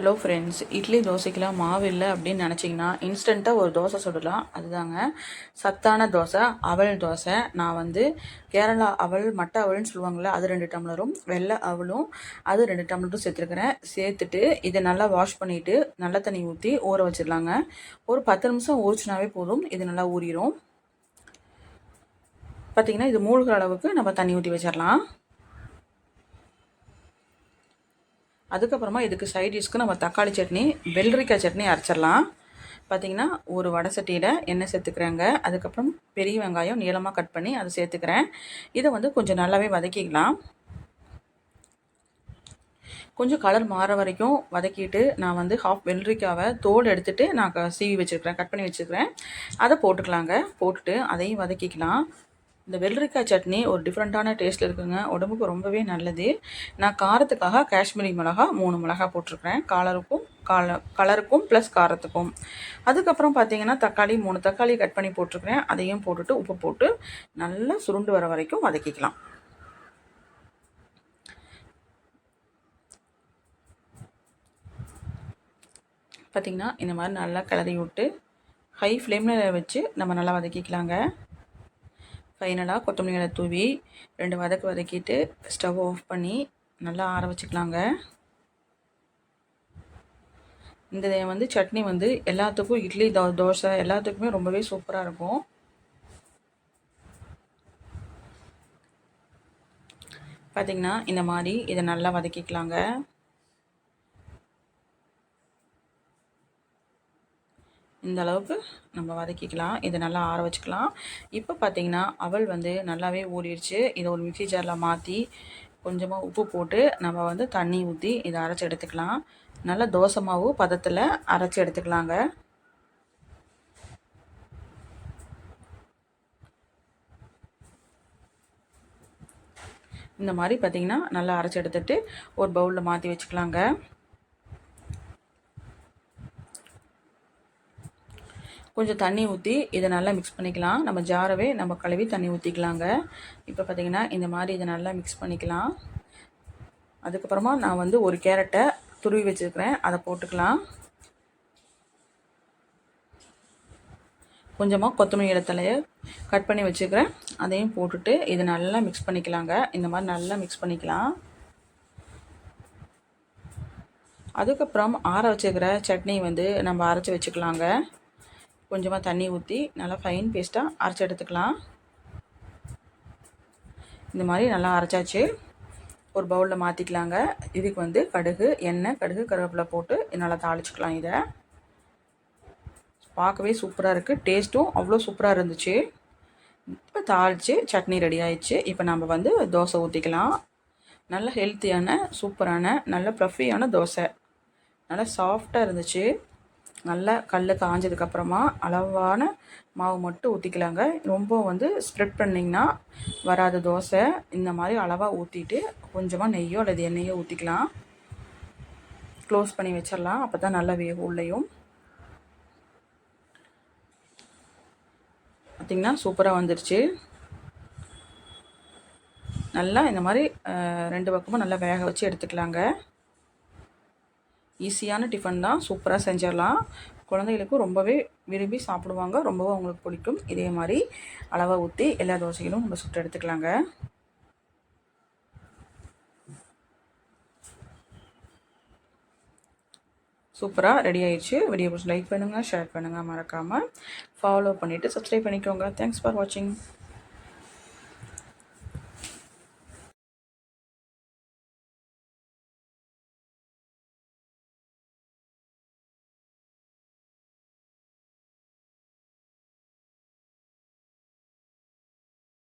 Hello friends idli தோசைக்கெலாம் மாவு இல்லை அப்படின்னு நினச்சிங்கன்னா இன்ஸ்டண்ட்டாக ஒரு தோசை சுடலாம். அதுதாங்க. சத்தான தோசை அவல் தோசை. நான் வந்து கேரளா அவல் மட்டை அவல்னு சொல்லுவாங்கள்ல அது ரெண்டு டம்ளரும் வெள்ளை அவலும் அது ரெண்டு டம்ளரும் சேர்த்துருக்குறேன். சேர்த்துட்டு இதை நல்லா வாஷ் பண்ணிவிட்டு நல்ல தண்ணி ஊற்றி ஊற வச்சிடலாங்க. ஒரு பத்து நிமிஷம் ஊறிச்சினாவே போதும். இது நல்லா ஊறிடும் பார்த்திங்கன்னா இது மூழ்கிற அளவுக்கு நம்ம தண்ணி ஊற்றி வச்சிடலாம். அதுக்கப்புறமா இதுக்கு சைடிஷ்க்கு நம்ம தக்காளி சட்னி வெள்ளரிக்காய் சட்னி அரைச்சிடலாம். பார்த்திங்கன்னா ஒரு வடை சட்டியில் எண்ணெய் சேர்த்துக்கிறேங்க. அதுக்கப்புறம் பெரிய வெங்காயம் நீளமாக கட் பண்ணி அதை சேர்த்துக்கிறேன். இதை வந்து கொஞ்சம் நல்லாவே வதக்கிக்கலாம். கொஞ்சம் கலர் மாற வரைக்கும் வதக்கிட்டு நான் வந்து ஹாஃப் வெள்ளரிக்காவை தோல் எடுத்துகிட்டு நான் சீவி வச்சுருக்கிறேன் கட் பண்ணி வச்சுருக்கிறேன். அதை போட்டுக்கலாங்க. போட்டுட்டு அதையும் வதக்கிக்கலாம். இந்த வெள்ளரிக்காய் சட்னி ஒரு டிஃப்ரெண்ட்டான டேஸ்ட்டில் இருக்குங்க. உடம்புக்கு ரொம்பவே நல்லது. நான் காரத்துக்காக காஷ்மீரி மிளகா மூணு மிளகா போட்டிருக்கிறேன். காலருக்கும் கால கலருக்கும் ப்ளஸ் காரத்துக்கும். அதுக்கப்புறம் பார்த்தீங்கன்னா தக்காளி மூணு தக்காளி கட் பண்ணி போட்டிருக்கிறேன். அதையும் போட்டுட்டு உப்பு போட்டு நல்லா சுருண்டு வர வரைக்கும் வதக்கிக்கலாம். பார்த்திங்கன்னா இந்த மாதிரி நல்லா கிளறி விட்டு ஹை ஃப்ளேமில் வச்சு நம்ம நல்லா வதக்கிக்கலாங்க. ஃபைனலாக கொத்தமல்லிகளை தூவி ரெண்டு வதக்கு வதக்கிட்டு ஸ்டவ் ஆஃப் பண்ணி நல்லா ஆற வச்சுக்கலாங்க. இந்த வந்து சட்னி வந்து எல்லாத்துக்கும் இட்லி தோ தோசை எல்லாத்துக்குமே ரொம்பவே சூப்பராக இருக்கும். பார்த்திங்கன்னா இந்த மாதிரி இதை நல்லா வதக்கிக்கலாங்க. இந்த அளவுக்கு நம்ம வதக்கிக்கலாம். இதை நல்லா ஆற வச்சுக்கலாம். இப்போ பார்த்திங்கன்னா அவள் வந்து நல்லாவே ஊறிடுச்சு. இதை ஒரு மிக்சி ஜாரில் மாற்றி கொஞ்சமாக உப்பு போட்டு நம்ம வந்து தண்ணி ஊற்றி இதை அரைச்சி எடுத்துக்கலாம். நல்லா தோசை மாவு பதத்தில் அரைச்சி எடுத்துக்கலாங்க. இந்த மாதிரி பார்த்திங்கன்னா நல்லா அரைச்சி எடுத்துகிட்டு ஒரு பவுலில் மாற்றி வச்சுக்கலாங்க. கொஞ்சம் தண்ணி ஊற்றி இதை நல்லா மிக்ஸ் பண்ணிக்கலாம். நம்ம ஜாரவே நம்ம கழுவி தண்ணி ஊற்றிக்கலாங்க இப்போ பார்த்திங்கன்னா இந்த மாதிரி இதை நல்லா மிக்ஸ் பண்ணிக்கலாம். அதுக்கப்புறமா நான் வந்து ஒரு கேரட்டை துருவி வச்சுருக்கிறேன். அதை போட்டுக்கலாம். கொஞ்சமாக கொத்தமல்லி இடத்துலையே கட் பண்ணி வச்சுக்கிறேன் அதையும் போட்டுட்டு இதை நல்லா மிக்ஸ் பண்ணிக்கலாங்க. இந்த மாதிரி நல்லா மிக்ஸ் பண்ணிக்கலாம். அதுக்கப்புறம் ஆற வச்சுக்கிற சட்னி வந்து நம்ம அரைச்சி வச்சுக்கலாங்க. கொஞ்சமாக தண்ணி ஊற்றி நல்லா ஃபைன் பேஸ்ட்டாக அரைச்சி எடுத்துக்கலாம். இந்த மாதிரி நல்லா அரைச்சாச்சு. ஒரு பவுலில் மாற்றிக்கலாங்க இதுக்கு வந்து கடுகு எண்ணெய் கடுகு கருவேப்பிலை போட்டு நல்லா தாளிச்சிக்கலாம் இதை. பார்க்கவே சூப்பராக இருக்குது டேஸ்ட்டும் அவ்வளோ சூப்பராக இருந்துச்சு. இப்போ தாளித்து சட்னி ரெடி ஆயிடுச்சு. இப்போ நம்ம வந்து தோசை ஊற்றிக்கலாம் நல்ல ஹெல்த்தியான சூப்பரான நல்ல ப்ளஃபியான தோசை. நல்லா சாஃப்டாக இருந்துச்சு. நல்லா கல் காஞ்சதுக்கப்புறமா அளவான மாவு மட்டும் ஊற்றிக்கலாங்க ரொம்ப வந்து ஸ்ப்ரெட் பண்ணிங்கன்னா வராத தோசை. இந்த மாதிரி அளவாக ஊற்றிட்டு கொஞ்சமாக நெய்யோ அல்லது எண்ணெயோ ஊற்றிக்கலாம் க்ளோஸ் பண்ணி வச்சிடலாம். அப்போ தான் நல்லா வேகும் உள்ளேயும். பார்த்திங்கன்னா சூப்பராக வந்துருச்சு. நல்லா இந்த மாதிரி ரெண்டு பக்கமும் நல்லா வேக வச்சு எடுத்துக்கலாங்க. ஈஸியான டிஃபன் தான். சூப்பராக செஞ்சிடலாம். குழந்தைகளுக்கும் ரொம்பவே விரும்பி சாப்பிடுவாங்க. ரொம்பவும் அவங்களுக்கு பிடிக்கும். இதே மாதிரி அளவாக ஊற்றி எல்லா தோசைகளும் நம்ம சுட்டு எடுத்துக்கலாங்க. சூப்பராக ரெடி ஆயிடுச்சு. வீடியோ லைக் பண்ணுங்கள் ஷேர் பண்ணுங்கள் மறக்காமல் ஃபாலோ பண்ணிவிட்டு சப்ஸ்கிரைப் பண்ணிக்கோங்க. தேங்க்ஸ் ஃபார் வாட்சிங்